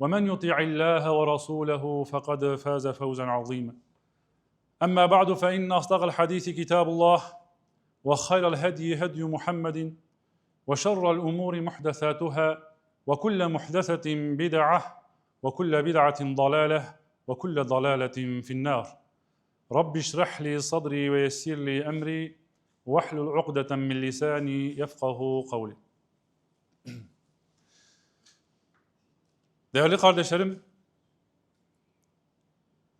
ومن يطع الله ورسوله فقد فاز فوزا عظيما. أما بعد فإن أصدق الحديث كتاب الله وخير الهدي هدي محمد وشر الأمور محدثاتها وكل محدثة بدعة وكل بدعة ضلالة وكل ضلالة في النار. رب اشرح لي صدري ويسر لي أمري واحلل عقدة من لساني يفقه قولي. Değerli kardeşlerim,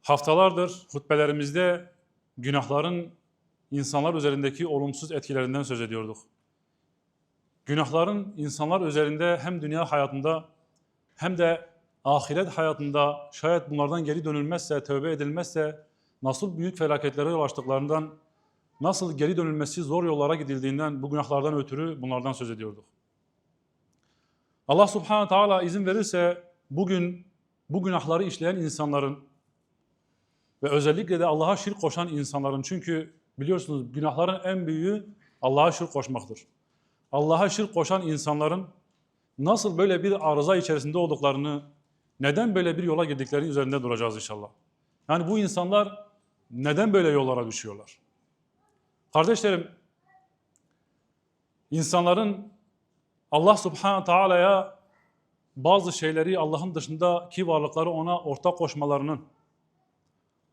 haftalardır hutbelerimizde günahların insanlar üzerindeki olumsuz etkilerinden söz ediyorduk. Günahların insanlar üzerinde hem dünya hayatında hem de ahiret hayatında şayet bunlardan geri dönülmezse, tövbe edilmezse nasıl büyük felaketlere yol açtıklarından, nasıl geri dönülmesi zor yollara gidildiğinden, bu günahlardan ötürü bunlardan söz ediyorduk. Allah subhanahu teala izin verirse bugün bu günahları işleyen insanların ve özellikle de Allah'a şirk koşan insanların çünkü biliyorsunuz günahların en büyüğü Allah'a şirk koşmaktır. Allah'a şirk koşan insanların nasıl böyle bir arıza içerisinde olduklarını, neden böyle bir yola girdikleri üzerinde duracağız inşallah. Yani bu insanlar neden böyle yollara düşüyorlar? Kardeşlerim, insanların Allah subhanahu teala'ya bazı şeyleri Allah'ın dışındaki varlıkları ona ortak koşmalarının,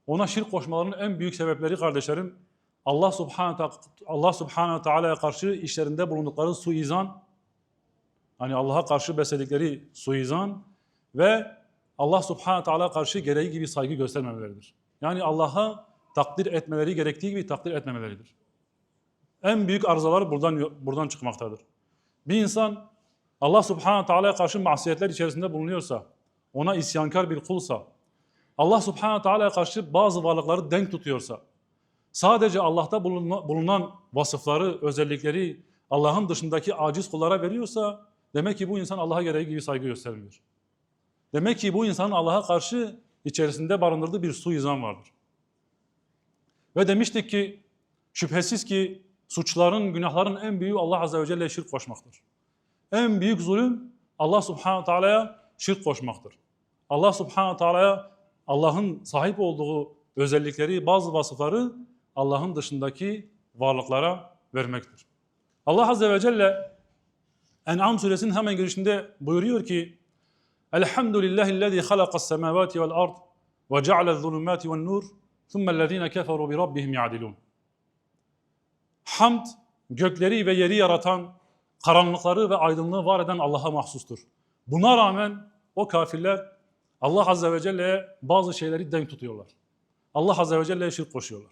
ona şirk koşmalarının en büyük sebepleri kardeşlerim, Allah subhanahu Allah subhanahu teala'ya karşı işlerinde bulundukları suizan, hani Allah'a karşı besledikleri suizan ve Allah subhanahu teala karşı gereği gibi saygı göstermemeleridir. Yani Allah'a takdir etmeleri gerektiği gibi takdir etmemeleridir. En büyük arızalar buradan buradan çıkmaktadır. Bir insan Allah subhanahu teala'ya karşı masiyetler içerisinde bulunuyorsa, ona isyankar bir kulsa, Allah subhanahu teala'ya karşı bazı varlıkları denk tutuyorsa, sadece Allah'ta bulunan vasıfları, özellikleri Allah'ın dışındaki aciz kullara veriyorsa, demek ki bu insan Allah'a gereği gibi saygı göstermiyor. Demek ki bu insanın Allah'a karşı içerisinde barındırdığı bir suizan vardır. Ve demiştik ki, şüphesiz ki suçların, günahların en büyüğü Allah Azze ve Celle'ye şirk koşmaktır. En büyük zulüm Allah Subhanahu Teala'ya şirk koşmaktır. Allah Subhanahu Teala'ya Allah'ın sahip olduğu özellikleri, bazı vasıfları Allah'ın dışındaki varlıklara vermektir. Allah Azze ve Celle En'am suresinin hemen girişinde buyuruyor ki Elhamdülillahillezî halakas semâvâti vel ard ve ceale'z zulümâti ven nur thummellezîne keferû bi rabbihim ya'dilûn. Hamd gökleri ve yeri yaratan, karanlıkları ve aydınlığı var eden Allah'a mahsustur. Buna rağmen o kafirler Allah Azze ve Celle'ye bazı şeyleri denk tutuyorlar. Allah Azze ve Celle'ye şirk koşuyorlar.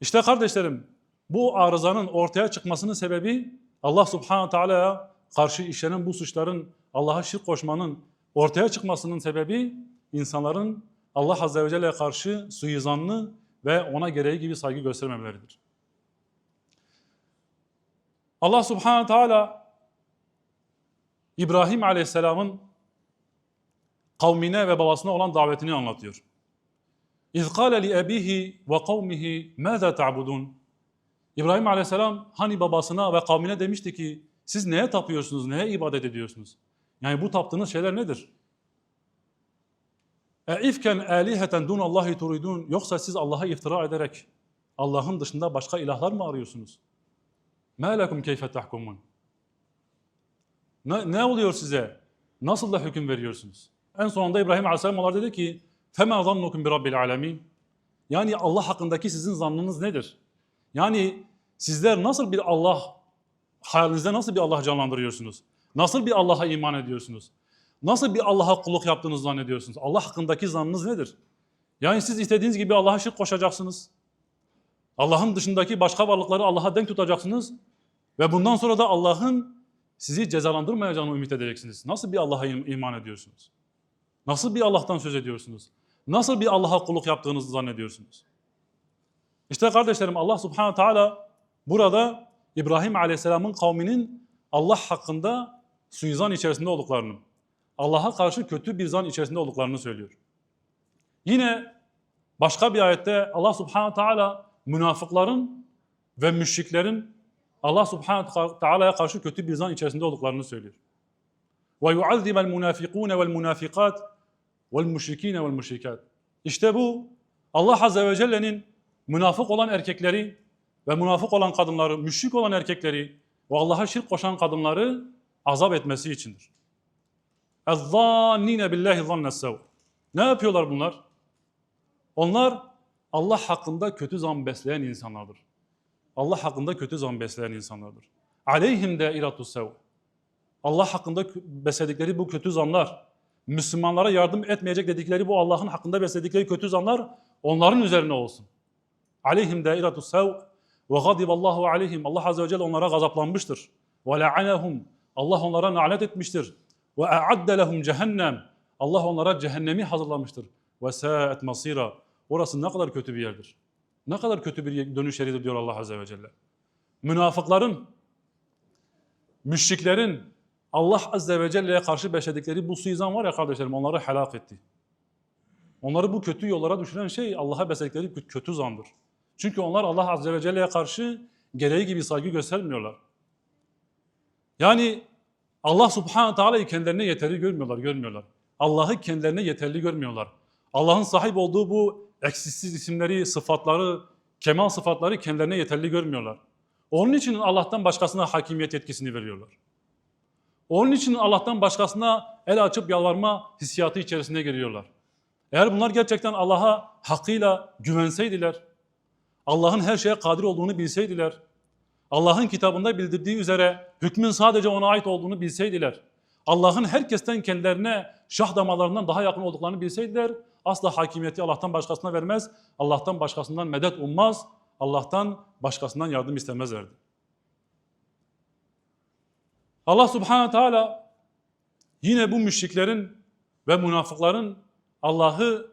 İşte kardeşlerim bu arızanın ortaya çıkmasının sebebi Allah Subhanahu Teala'ya karşı işlenen bu suçların Allah'a şirk koşmanın ortaya çıkmasının sebebi insanların Allah Azze ve Celle'ye karşı suizanlı ve ona gereği gibi saygı göstermemeleridir. Allah Subhanahu Teala İbrahim Aleyhisselam'ın kavmine ve babasına olan davetini anlatıyor. Li ebihi ve kavmihi mâzâ ta'budun. İbrahim Aleyhisselam hani babasına ve kavmine demişti ki siz neye tapıyorsunuz, neye ibadet ediyorsunuz? Yani bu taptığınız şeyler nedir? İfken aliheten dun Allahi turidun yoksa siz Allah'a iftira ederek Allah'ın dışında başka ilahlar mı arıyorsunuz? مَا لَكُمْ كَيْفَ تَحْكُمُونَ ne, ne oluyor size? Nasıl da hüküm veriyorsunuz? En sonunda İbrahim Aleyhisselam onlara dedi ki فَمَا ظَنُّكُمْ بِرَبِّ الْعَالَمِينَ Yani Allah hakkındaki sizin zannınız nedir? Yani sizler nasıl bir Allah, hayalinizde nasıl bir Allah canlandırıyorsunuz? Nasıl bir Allah'a iman ediyorsunuz? Nasıl bir Allah'a kulluk yaptığınızı zannediyorsunuz? Allah hakkındaki zannınız nedir? Yani siz istediğiniz gibi Allah'a şirk koşacaksınız. Allah'ın dışındaki başka varlıkları Allah'a denk tutacaksınız. Ve bundan sonra da Allah'ın sizi cezalandırmayacağını ümit edeceksiniz. Nasıl bir Allah'a im- iman ediyorsunuz? Nasıl bir Allah'tan söz ediyorsunuz? Nasıl bir Allah'a kulluk yaptığınızı zannediyorsunuz? İşte kardeşlerim Allah subhanahu teala burada İbrahim aleyhisselamın kavminin Allah hakkında suizan içerisinde olduklarını, Allah'a karşı kötü bir zan içerisinde olduklarını söylüyor. Yine başka bir ayette Allah subhanahu teala münafıkların ve müşriklerin Allah subhanahu teala'ya karşı kötü bir zan içerisinde olduklarını söylüyor. وَيُعَذِّبَ الْمُنَافِقُونَ وَالْمُنَافِقَاتِ وَالْمُشْرِك۪ينَ وَالْمُشْرِكَاتِ İşte bu Allah Azze ve Celle'nin münafık olan erkekleri ve münafık olan kadınları, müşrik olan erkekleri ve Allah'a şirk koşan kadınları azap etmesi içindir. اَذَّانِّينَ بِاللّٰهِ ظَنَّ السَّوْءِ Ne yapıyorlar bunlar? Onlar Allah hakkında kötü zan besleyen insanlardır. Allah hakkında kötü zan besleyen insanlardır. Aleyhim de iratus sev. Allah hakkında besledikleri bu kötü zanlar, Müslümanlara yardım etmeyecek dedikleri bu Allah'ın hakkında besledikleri kötü zanlar onların üzerine olsun. Aleyhim de iratus sev ve gadiballahu aleyhim. Allah azze ve celle onlara gazaplanmıştır. Ve la'anehum. Allah onlara lanet etmiştir. Ve a'adde lehum cehennem. Allah onlara cehennemi hazırlamıştır. Ve sa'et masira. Orası ne kadar kötü bir yerdir. Ne kadar kötü bir dönüş yeridir diyor Allah Azze ve Celle. Münafıkların, müşriklerin Allah Azze ve Celle'ye karşı besledikleri bu suizan var ya kardeşlerim onları helak etti. Onları bu kötü yollara düşüren şey Allah'a besledikleri kö- kötü zandır. Çünkü onlar Allah Azze ve Celle'ye karşı gereği gibi saygı göstermiyorlar. Yani Allah Subhanahu Teala'yı kendilerine yeterli görmüyorlar, görmüyorlar. Allah'ı kendilerine yeterli görmüyorlar. Allah'ın sahip olduğu bu eksiksiz isimleri, sıfatları, kemal sıfatları kendilerine yeterli görmüyorlar. Onun için Allah'tan başkasına hakimiyet yetkisini veriyorlar. Onun için Allah'tan başkasına el açıp yalvarma hissiyatı içerisine giriyorlar. Eğer bunlar gerçekten Allah'a hakkıyla güvenseydiler, Allah'ın her şeye kadir olduğunu bilseydiler, Allah'ın kitabında bildirdiği üzere hükmün sadece ona ait olduğunu bilseydiler, Allah'ın herkesten kendilerine şah damarlarından daha yakın olduklarını bilseydiler, asla hakimiyeti Allah'tan başkasına vermez, Allah'tan başkasından medet ummaz, Allah'tan başkasından yardım istemezlerdi. Allah subhanahu teala yine bu müşriklerin ve münafıkların Allah'ı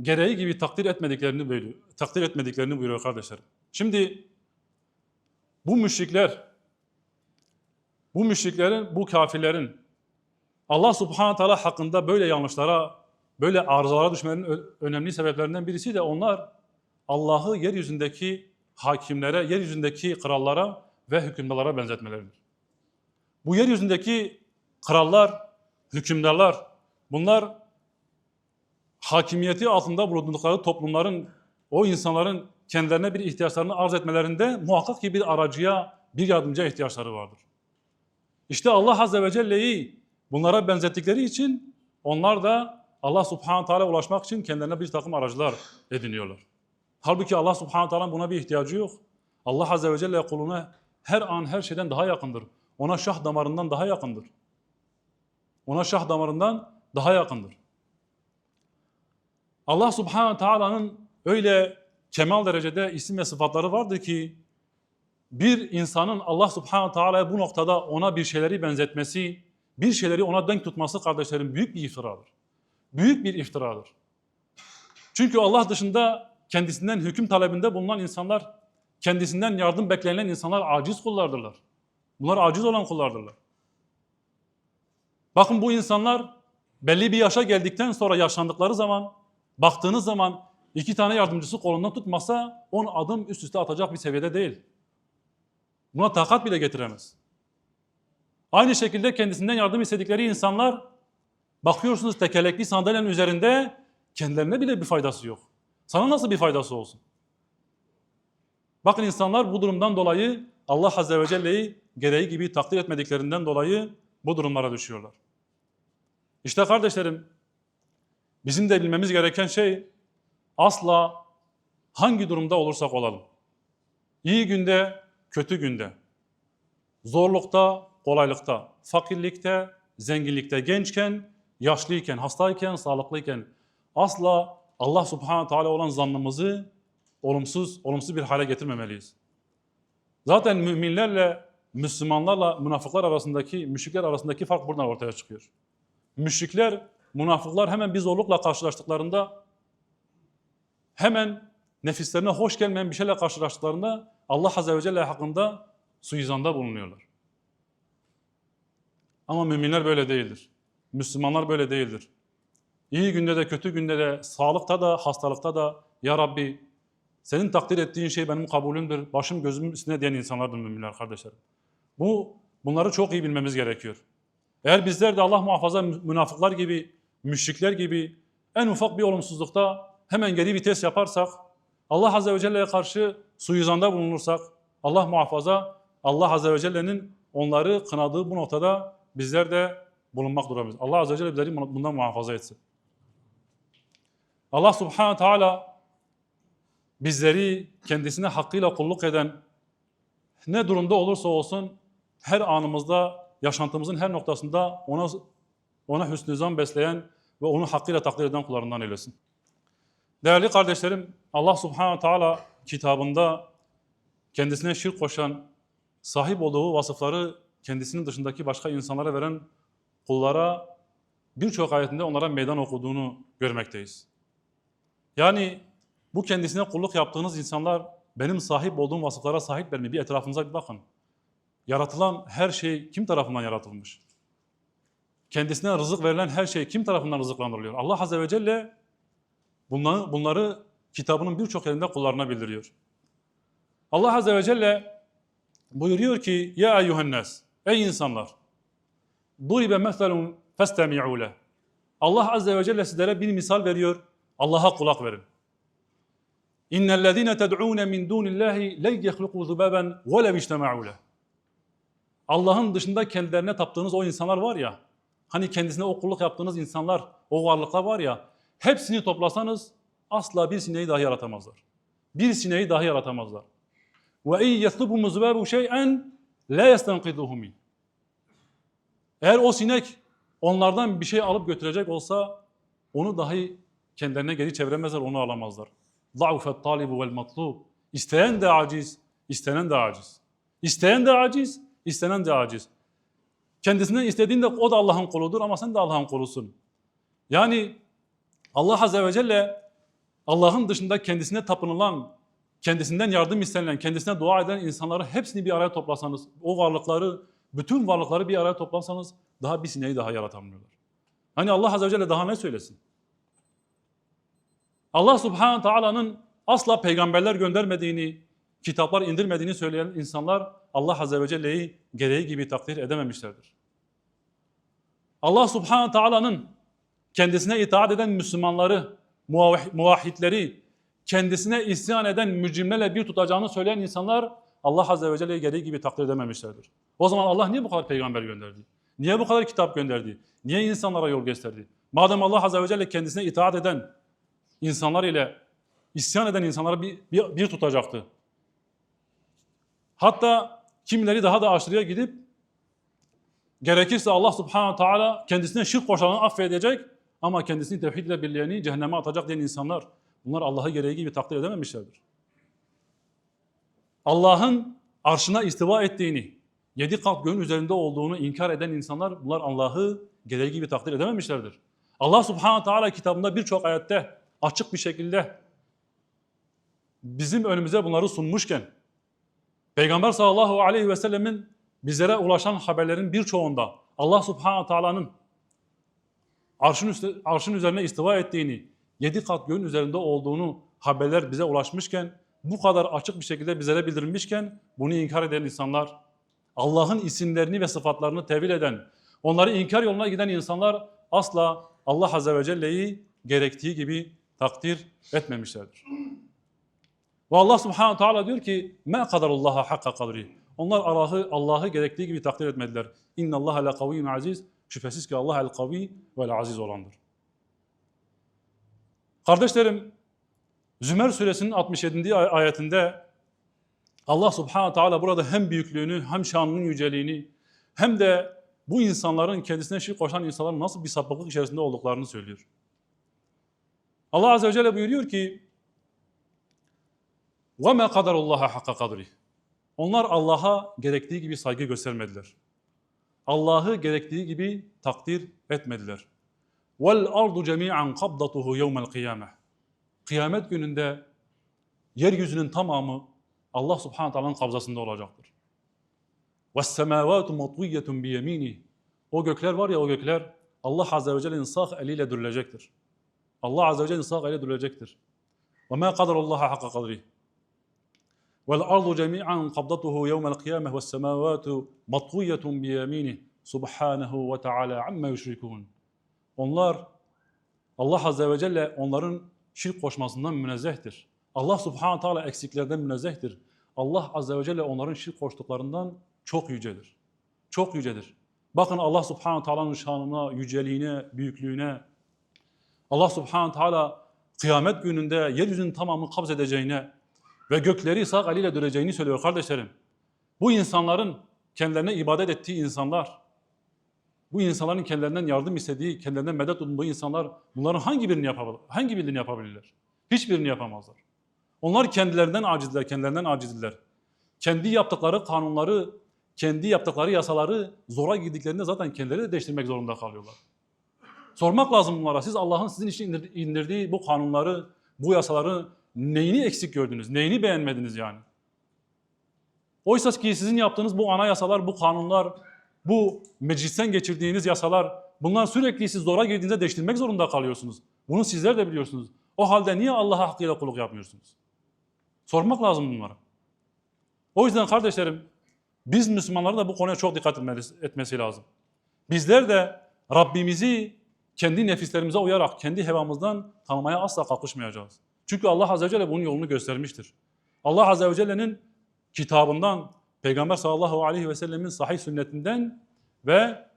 gereği gibi takdir etmediklerini buyuruyor. Takdir etmediklerini buyuruyor kardeşlerim. Şimdi bu müşrikler, bu müşriklerin, bu kafirlerin Allah subhanahu teala hakkında böyle yanlışlara, böyle arızalara düşmelerinin ö- önemli sebeplerinden birisi de onlar Allah'ı yeryüzündeki hakimlere, yeryüzündeki krallara ve hükümdarlara benzetmeleridir. Bu yeryüzündeki krallar, hükümdarlar, bunlar hakimiyeti altında bulundukları toplumların, o insanların kendilerine bir ihtiyaçlarını arz etmelerinde muhakkak ki bir aracıya, bir yardımcıya ihtiyaçları vardır. İşte Allah Azze ve Celle'yi bunlara benzettikleri için onlar da Allah Subhanahu Teala ulaşmak için kendilerine bir takım aracılar ediniyorlar. Halbuki Allah Subhanahu Teala'nın buna bir ihtiyacı yok. Allah Azze ve Celle kuluna her an her şeyden daha yakındır. Ona şah damarından daha yakındır. Ona şah damarından daha yakındır. Allah Subhanahu Teala'nın öyle kemal derecede isim ve sıfatları vardır ki bir insanın Allah Subhanahu Teala'ya bu noktada ona bir şeyleri benzetmesi, bir şeyleri ona denk tutması kardeşlerim büyük bir iftiradır. Büyük bir iftiradır. Çünkü Allah dışında kendisinden hüküm talebinde bulunan insanlar, kendisinden yardım beklenen insanlar aciz kullardırlar. Bunlar aciz olan kullardırlar. Bakın bu insanlar belli bir yaşa geldikten sonra yaşlandıkları zaman, baktığınız zaman iki tane yardımcısı kolundan tutmasa on adım üst üste atacak bir seviyede değil. Buna takat bile getiremez. Aynı şekilde kendisinden yardım istedikleri insanlar bakıyorsunuz tekerlekli sandalyenin üzerinde kendilerine bile bir faydası yok. Sana nasıl bir faydası olsun? Bakın insanlar bu durumdan dolayı Allah Azze ve Celle'yi gereği gibi takdir etmediklerinden dolayı bu durumlara düşüyorlar. İşte kardeşlerim, bizim de bilmemiz gereken şey asla hangi durumda olursak olalım. İyi günde, kötü günde, zorlukta, kolaylıkta, fakirlikte, zenginlikte, gençken, yaşlıyken, hastayken, sağlıklıyken asla Allah subhanahu teala olan zannımızı olumsuz, olumsuz bir hale getirmemeliyiz. Zaten müminlerle, Müslümanlarla münafıklar arasındaki, müşrikler arasındaki fark buradan ortaya çıkıyor. Müşrikler, münafıklar hemen bir zorlukla karşılaştıklarında hemen nefislerine hoş gelmeyen bir şeyle karşılaştıklarında Allah Azze ve Celle hakkında suizanda bulunuyorlar. Ama müminler böyle değildir. Müslümanlar böyle değildir. İyi günde de kötü günde de, sağlıkta da, hastalıkta da Ya Rabbi senin takdir ettiğin şey benim kabulümdür, başım gözüm üstüne diyen insanlardır müminler kardeşlerim. Bu, bunları çok iyi bilmemiz gerekiyor. Eğer bizler de Allah muhafaza münafıklar gibi, müşrikler gibi en ufak bir olumsuzlukta hemen geri vites yaparsak, Allah Azze ve Celle'ye karşı suizanda bulunursak, Allah muhafaza, Allah Azze ve Celle'nin onları kınadığı bu noktada bizler de bulunmak durumundayız. Allah Azze ve Celle bizleri bundan muhafaza etsin. Allah Subhanahu Teala bizleri kendisine hakkıyla kulluk eden ne durumda olursa olsun her anımızda, yaşantımızın her noktasında ona ona hüsnü zan besleyen ve onu hakkıyla takdir eden kullarından eylesin. Değerli kardeşlerim, Allah Subhanahu Teala kitabında kendisine şirk koşan, sahip olduğu vasıfları kendisinin dışındaki başka insanlara veren kullara birçok ayetinde onlara meydan okuduğunu görmekteyiz. Yani bu kendisine kulluk yaptığınız insanlar benim sahip olduğum vasıflara sahipler mi? Bir etrafınıza bir bakın. Yaratılan her şey kim tarafından yaratılmış? Kendisine rızık verilen her şey kim tarafından rızıklandırılıyor? Allah Azze ve Celle bunları, bunları kitabının birçok yerinde kullarına bildiriyor. Allah Azze ve Celle buyuruyor ki Ya eyyühennes Ey insanlar Duribe meselun festemi'u leh Allah Azze ve Celle sizlere bir misal veriyor. Allah'a kulak verin. İnnellezîne ted'ûne min dûnillâhi len yehlukû zubâben velev içtema'û leh Allah'ın dışında kendilerine taptığınız o insanlar var ya, hani kendisine o kulluk yaptığınız insanlar, o varlıklar var ya, hepsini toplasanız asla bir sineği dahi yaratamazlar. Bir sineği dahi yaratamazlar. Ve in yetlubu zubâbu şey'en la yestenqidûhu min. Eğer o sinek onlardan bir şey alıp götürecek olsa onu dahi kendilerine geri çeviremezler, onu alamazlar. Za'ufet talibu vel matlub. İsteyen de aciz, istenen de aciz. İsteyen de aciz, istenen de aciz. Kendisinden istediğinde o da Allah'ın kuludur ama sen de Allah'ın kulusun. Yani Allah Azze ve Celle Allah'ın dışında kendisine tapınılan, kendisinden yardım istenilen, kendisine dua eden insanları hepsini bir araya toplasanız, o varlıkları bütün varlıkları bir araya toplasanız daha bir sineği daha yaratamıyorlar. Hani Allah Azze ve Celle daha ne söylesin? Allah Subhanahu Taala'nın asla peygamberler göndermediğini, kitaplar indirmediğini söyleyen insanlar Allah Azze ve Celle'yi gereği gibi takdir edememişlerdir. Allah Subhanahu Taala'nın kendisine itaat eden Müslümanları, muvahhidleri, kendisine isyan eden mücrimlerle bir tutacağını söyleyen insanlar Allah Azze ve Celle'yi gereği gibi takdir edememişlerdir. O zaman Allah niye bu kadar peygamber gönderdi? Niye bu kadar kitap gönderdi? Niye insanlara yol gösterdi? Madem Allah Azze ve Celle kendisine itaat eden insanlar ile isyan eden insanlara bir, bir, bir tutacaktı. Hatta kimileri daha da aşırıya gidip gerekirse Allah subhanahu teala kendisine şirk koşanı affedecek ama kendisini tevhid ile birleyeni cehenneme atacak diyen insanlar bunlar Allah'ı gereği gibi takdir edememişlerdir. Allah'ın arşına istiva ettiğini, yedi kat göğün üzerinde olduğunu inkar eden insanlar bunlar Allah'ı gereği gibi takdir edememişlerdir. Allah subhanahu teala kitabında birçok ayette açık bir şekilde bizim önümüze bunları sunmuşken Peygamber sallallahu aleyhi ve sellemin bizlere ulaşan haberlerin birçoğunda Allah subhanahu teala'nın arşın, üstü, arşın üzerine istiva ettiğini, yedi kat göğün üzerinde olduğunu haberler bize ulaşmışken, bu kadar açık bir şekilde bizlere bildirilmişken bunu inkar eden insanlar, Allah'ın isimlerini ve sıfatlarını tevil eden, onları inkar yoluna giden insanlar asla Allah Azze ve Celle'yi gerektiği gibi takdir etmemişlerdir. Ve Allah Subhanahu Teala diyor ki: "Ma kadarullaha hakka kadri." Onlar Allah'ı Allah'ı gerektiği gibi takdir etmediler. İnna Allah la kaviyyun aziz. Şüphesiz ki Allah el-kavi ve el-aziz olandır. Kardeşlerim, Zümer suresinin 67. ay- ayetinde Allah subhanahu teala burada hem büyüklüğünü hem şanının yüceliğini hem de bu insanların kendisine şirk koşan insanların nasıl bir sapıklık içerisinde olduklarını söylüyor. Allah azze ve celle buyuruyor ki وَمَا قَدَرُ اللّٰهَ حَقَّ قَدْرِهِ Onlar Allah'a gerektiği gibi saygı göstermediler. Allah'ı gerektiği gibi takdir etmediler. وَالْأَرْضُ جَمِيعًا قَبْضَتُهُ يَوْمَ الْقِيَامَةِ Kıyamet gününde yeryüzünün tamamı Allah subhanahu teala'nın kabzasında olacaktır. وَالسَّمَاوَاتُ مَطْوِيَّةٌ بِيَم۪ينِهِ O gökler var ya o gökler Allah azze ve celle'nin sağ eliyle dürülecektir. Allah azze ve celle'nin sağ eliyle dürülecektir. وَمَا قَدَرَ اللّٰهَ حَقَّ قَدْرِهِ وَالْأَرْضُ جَمِيعًا قَبْضَتُهُ يَوْمَ الْقِيَامَةِ وَالسَّمَاوَاتُ مَطْوِيَّةٌ بِيَم۪ينِهِ سُبْحَانَهُ وَتَعَالَى عَمَّا يُشْرِكُونَ Onlar, Allah Azze ve Celle onların şirk koşmasından münezzehtir. Allah Subhanahu Teala eksiklerden münezzehtir. Allah Azze ve Celle onların şirk koştuklarından çok yücedir. Çok yücedir. Bakın Allah Subhanahu Teala'nın şanına, yüceliğine, büyüklüğüne, Allah Subhanahu Teala kıyamet gününde yeryüzünün tamamını kabz edeceğine ve gökleri sağ eliyle döneceğini söylüyor kardeşlerim. Bu insanların kendilerine ibadet ettiği insanlar, bu insanların kendilerinden yardım istediği, kendilerinden medet umduğu insanlar bunların hangi birini yapabilir? Hangi birini yapabilirler? Hiçbirini yapamazlar. Onlar kendilerinden acizler, kendilerinden acizler. Kendi yaptıkları kanunları, kendi yaptıkları yasaları zora girdiklerinde zaten kendileri de değiştirmek zorunda kalıyorlar. Sormak lazım bunlara. Siz Allah'ın sizin için indir- indirdiği bu kanunları, bu yasaları neyini eksik gördünüz? Neyini beğenmediniz yani? Oysa ki sizin yaptığınız bu anayasalar, bu kanunlar, bu meclisten geçirdiğiniz yasalar, bunlar sürekli siz zora girdiğinizde değiştirmek zorunda kalıyorsunuz. Bunu sizler de biliyorsunuz. O halde niye Allah'a hakkıyla kulluk yapmıyorsunuz? Sormak lazım bunlara. O yüzden kardeşlerim, biz Müslümanların da bu konuya çok dikkat etmesi, lazım. Bizler de Rabbimizi kendi nefislerimize uyarak, kendi hevamızdan tanımaya asla kalkışmayacağız. Çünkü Allah Azze ve Celle bunun yolunu göstermiştir. Allah Azze ve Celle'nin kitabından, Peygamber sallallahu aleyhi ve sellemin sahih sünnetinden ve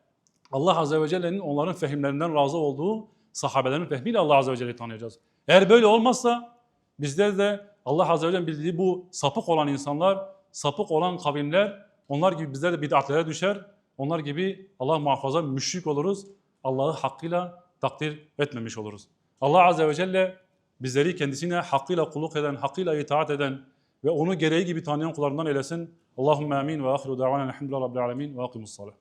Allah Azze ve Celle'nin onların fehimlerinden razı olduğu sahabelerin fehmiyle Allah Azze ve Celle'yi tanıyacağız. Eğer böyle olmazsa bizler de Allah Azze ve Celle'nin bildiği bu sapık olan insanlar, sapık olan kavimler, onlar gibi bizler de bid'atlere düşer, onlar gibi Allah muhafaza müşrik oluruz, Allah'ı hakkıyla takdir etmemiş oluruz. Allah Azze ve Celle bizleri kendisine hakkıyla kulluk eden, hakkıyla itaat eden ve onu gereği gibi tanıyan kullarından eylesin. Allahümme amin ve ahiru davana elhamdülillahi rabbil alemin ve akimus salah.